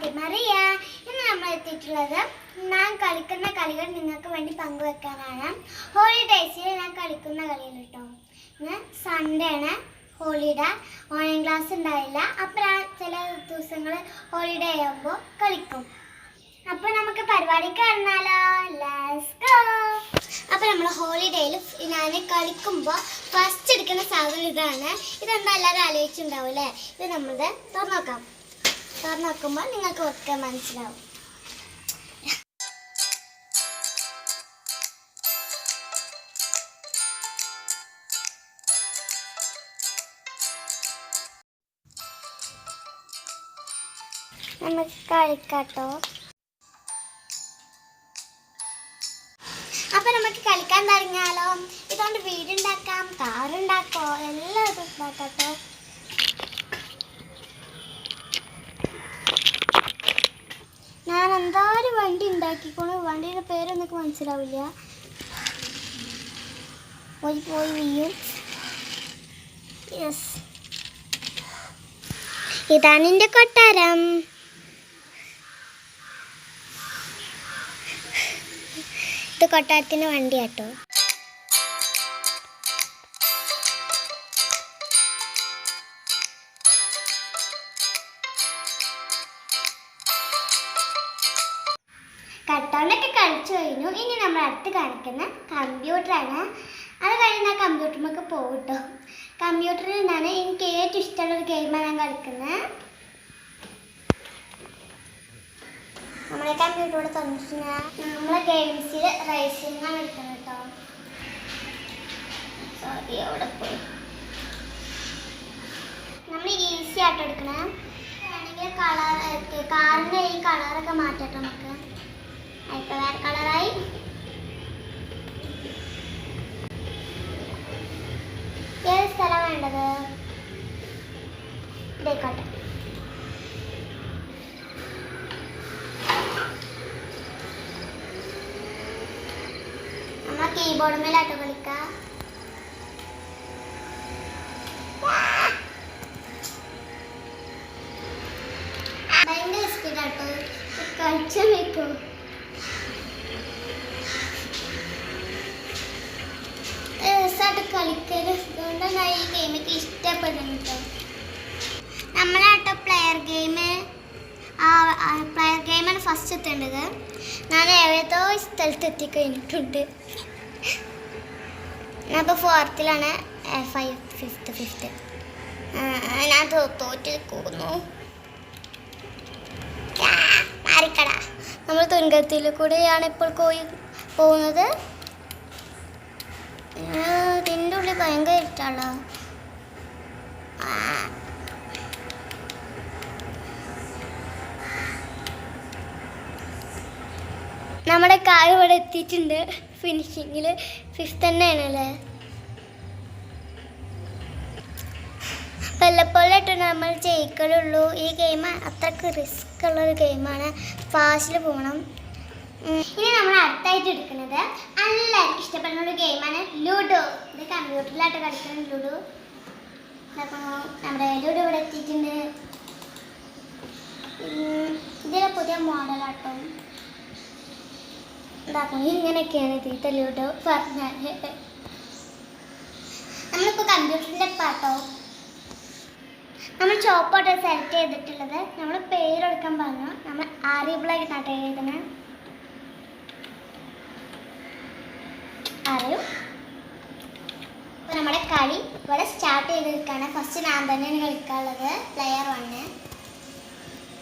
ഫാത്തിമറിയ ഇന്ന് നമ്മൾ എത്തിയിട്ടുള്ളത് ഞാൻ കളിക്കുന്ന കളികൾ നിങ്ങൾക്ക് വേണ്ടി പങ്കുവെക്കാനാണ്. ഹോളിഡേയ്സിൽ ഞാൻ കളിക്കുന്ന കളികൾ കേട്ടോ ഇന്ന് സൺഡേ ആണ് ഹോളിഡേ ഓൺലൈൻ ക്ലാസ് ഉണ്ടായില്ല. അപ്പോൾ ചില ദിവസങ്ങൾ ഹോളിഡേ ആകുമ്പോൾ കളിക്കും. അപ്പോൾ നമുക്ക് പരിപാടി കാണാലോ. അപ്പോൾ നമ്മൾ ഹോളിഡേയിൽ ഞാൻ കളിക്കുമ്പോൾ ഫസ്റ്റ് എടുക്കുന്ന സാധനം ഇതാണ്. ഇതെന്താ? എല്ലാവരും ആലോചിച്ചിട്ടുണ്ടാവും അല്ലേ? ഇത് നമ്മൾ തുറന്നു നോക്കാം. തുറന്നു നോക്കുമ്പോൾ നിങ്ങൾക്ക് ഒക്കെ മനസ്സിലാവും. നമുക്ക് കളിക്കാട്ടോ. അപ്പൊ നമുക്ക് കളിക്കാൻ തുടങ്ങിയാലോ? ഇതുകൊണ്ട് വീടുണ്ടാക്കാം കാറുണ്ടാക്കോ എല്ലാം ഇത് ഉണ്ടാക്കാട്ടോ ഞാൻ എന്തായാലും വണ്ടി ഉണ്ടാക്കിക്കോണ്. വണ്ടിയുടെ പേരൊന്നും എനിക്ക് മനസ്സിലാവില്ല. പോയി പോയി വീയും യെസ് ഇതാണ് എന്റെ കൊട്ടാരം. ഇത് കൊട്ടാരത്തിന്റെ വണ്ടിയാട്ടോ കട്ടൗണ്ടൊക്കെ കളിച്ചു കഴിഞ്ഞു. ഇനി നമ്മൾ അടുത്ത് കാണിക്കുന്ന കമ്പ്യൂട്ടറാണ് അത് കഴിഞ്ഞ് ആ കമ്പ്യൂട്ടറിലേക്ക് പോകും കേട്ടോ കമ്പ്യൂട്ടറിൽ നിന്നാണ് എനിക്ക് ഏറ്റവും ഇഷ്ടമുള്ള ഒരു ഗെയിമാണ് ഞാൻ കളിക്കുന്നത്. നമ്മളെ കമ്പ്യൂട്ടറോട് തന്നിട്ട് നമ്മളെ ഗെയിംസിൽ റൈസിംഗ് ആണ് എടുക്കുന്നത് കേട്ടോ സോറി അവിടെ പോയി. നമ്മൾ ഈസി ആയിട്ട് എടുക്കണം. വേണമെങ്കിൽ കളർ കാറിന്റെ ഈ കളറൊക്കെ മാറ്റട്ടെ നമുക്ക് ഇപ്പൊ വേറെ കളറായി. ഏത് സ്ഥലം വേണ്ടത്? ഇതേക്കോട്ടെ. നമ്മൾ കീബോർഡ് മേലാട്ടോ കളിക്കാം. ഭയങ്കര ഇഷ്ടമാട്ടോ കളിച്ചു വെക്കൂ കളിക്കരുത് അതുകൊണ്ടാണ് ഈ ഇഷ്ടപ്പെടുന്നത് നമ്മളാട്ടോ പ്ലെയർ ഗെയിം പ്ലെയർ ഗെയിമാണ് ഫസ്റ്റ് എത്തേണ്ടത്. ഞാൻ ഏതോ സ്ഥലത്ത് എത്തിക്കഴിഞ്ഞിട്ടുണ്ട്. ഞാനിപ്പോൾ ഫോർത്തിലാണ് ഫൈവ് ഫിഫ്ത്ത് ഫിഫ്ത്ത് ഞാൻ തോറ്റിരിക്കുന്നു മാറിക്കട. നമ്മൾ തുൻകത്തിൽ കൂടെയാണ് ഇപ്പോൾ പോയി പോകുന്നത്. ഇതിന്റെ ഉള്ളിൽ ഭയങ്കര നമ്മുടെ കാർ ഇവിടെ എത്തിയിട്ടുണ്ട്. ഫിനിഷിങ്ങിൽ ഫിഫ്ത്ത് തന്നെയാണല്ലേ? വല്ലപ്പോഴായിട്ട് നമ്മൾ ജയിക്കലുള്ളൂ. ഈ ഗെയിം അത്രയ്ക്ക് റിസ്ക് ഉള്ളൊരു ഗെയിമാണ് ഫാസ്റ്റിൽ പോകണം. ഇനി നമ്മൾ അടുത്തായിട്ട് എടുക്കുന്നത് എല്ലാവർക്കും ഇഷ്ടപ്പെടുന്ന ഒരു ഗെയിമാണ് ലുഡോ ഇത് കമ്പ്യൂട്ടറിലായിട്ട് കളിക്കുന്ന ലുഡോ നമ്മുടെ ലുഡോ ഇവിടെ എത്തിയിട്ടുണ്ട്. ഇതിലെ പുതിയ മോഡലാട്ടോ ഇതാക്കും ഇങ്ങനെയൊക്കെയാണ് ഇതിലത്തെ ലുഡോ പറഞ്ഞാൽ നമ്മളിപ്പോൾ കമ്പ്യൂട്ടറിന്റെ പാട്ടോ നമ്മൾ ചോപ്പോട്ട് സെലക്ട് ചെയ്തിട്ടുള്ളത് നമ്മൾ പേരെടുക്കാൻ പറഞ്ഞു. നമ്മൾ ആര്യബിളായിട്ടാണ് എഴുതുന്നത് അറിയും അപ്പോൾ നമ്മുടെ കളി ഇവിടെ സ്റ്റാർട്ട് ചെയ്തിരിക്കുകയാണ് ഫസ്റ്റ് ഞാൻ തന്നെയാണ് കളിക്കാനുള്ളത്. പ്ലെയർ വണ്ണ്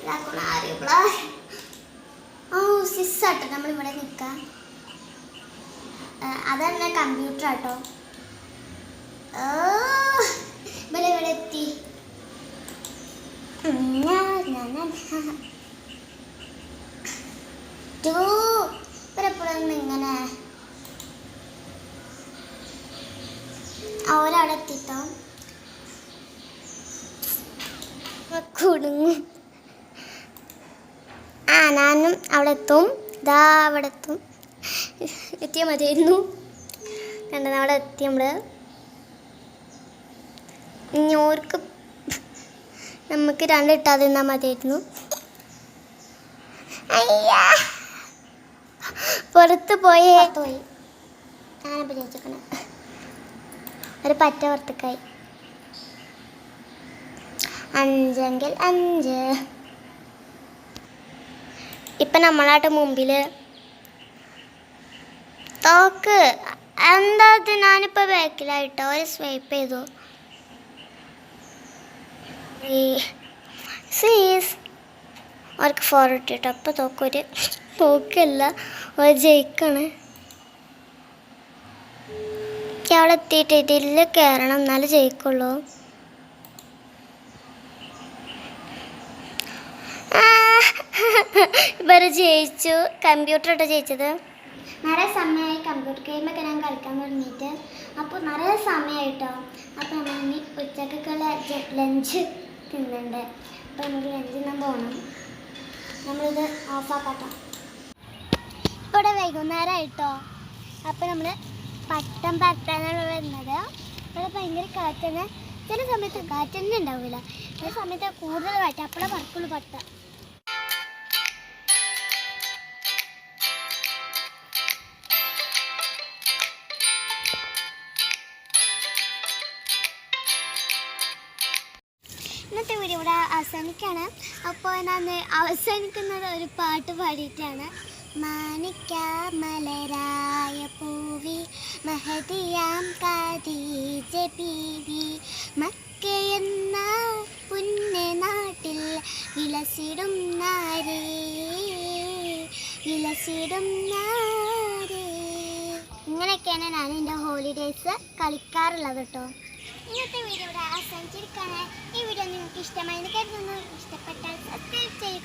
ഇതാക്കണം ആര്യബിള ഓ സിസ് ആട്ടോ. നമ്മളിവിടെ നിൽക്കാം. അതന്നെ കമ്പ്യൂട്ടർ ആട്ടോ. ഓ ഇവിടെ ഇവിടെ എത്തി. ഇവരെപ്പോഴൊന്നും ഇങ്ങനെ? അവരവിടെ എത്തിട്ടോ കുടുങ്ങും ആ ഞാനും അവിടെ എത്തും ഇതാ അവിടെ എത്തും എത്തിയ മതിയായിരുന്നു. കണ്ടത് അവിടെ എത്തി നമ്മൾ ഇനി ഓർക്ക് നമുക്ക് രണ്ട് നിന്നാൽ മതിയായിരുന്നു. പുറത്ത് പോയേ. പോയി. ഞാനപ്പോൾ ചോദിച്ചേക്കണേ. ഒരു പറ്റ പുറത്തേക്കായി. അഞ്ചെങ്കിൽ അഞ്ച്. ഇപ്പം നമ്മളാട്ട് മുമ്പിൽ തോക്ക്. എന്താ ഇത്? ഞാനിപ്പോൾ ബാക്കിലായിട്ടോ? ഒരു സ്വൈപ്പ് ചെയ്തു. സീസ് അവർക്ക് ഫോർ ഇട്ടിട്ടോ? അപ്പോൾ തോക്കൊരു തോക്കല്ല. ഒരു ജയിക്കാണ്. അവിടെ എത്തിയിട്ട് ഇതിൽ കയറണം എന്നാലേ ജയിക്കുള്ളൂ. ഇവരെ ജയിച്ചു. കമ്പ്യൂട്ടർ ഇട്ട് ജയിച്ചത്. നിറയെ സമയമായി കമ്പ്യൂട്ടർ ഗെയിമൊക്കെ ഞാൻ കളിക്കാൻ തുടങ്ങിയിട്ട്. അപ്പോൾ നിറയെ സമയമായിട്ടോ അപ്പോൾ നമ്മൾ ഇനി ഉച്ചക്കുള്ള ലഞ്ച് തിന്നുന്നുണ്ട് അപ്പോൾ നമുക്ക് ലഞ്ച് തിന്നാൻ പോകണം നമ്മളിത് ഓഫാക്കാട്ടോ ഇവിടെ വൈകുന്നേരമായിട്ടോ അപ്പോൾ നമ്മൾ പട്ടം പരത്താനാണ് വരുന്നത് ഇവിടെ ഭയങ്കര കാറ്റാണ് ചില സമയത്ത് കാറ്റ് തന്നെ ഉണ്ടാവില്ല ചില സമയത്ത് കൂടുതൽ കാറ്റ്. അപ്പോഴേ പറക്കുള്ളൂ പട്ട. ഇന്നത്തെ വീഡിയോ ഇവിടെ അപ്പോൾ ഞാൻ അവസാനിക്കുന്നത് ഒരു പാട്ട് പാടിയിട്ടാണ്. മാണിക്ക മലരായ പൂവി മഹതിയാം കാതീജ ബീവി മക്കയെന്ന പുണ്യ നാട്ടിൽ വിലസിടും നാരേ വിലസിടും നാരേ. ഇങ്ങനെയൊക്കെയാണ് ഞാൻ എന്റെ ഹോളിഡേയ്സ് കളിക്കാറുള്ളത് കേട്ടോ. ഇന്നത്തെ വീഡിയോ ഇവിടെ അവസാനിച്ചിരിക്കുകയാണ്. ഈ വീഡിയോ നിങ്ങൾക്ക് ഇഷ്ടമായി എന്ന് കരുതുന്നു. ഇഷ്ടപ്പെട്ടാൽ സബ്സ്ക്രൈബ് ചെയ്യുക.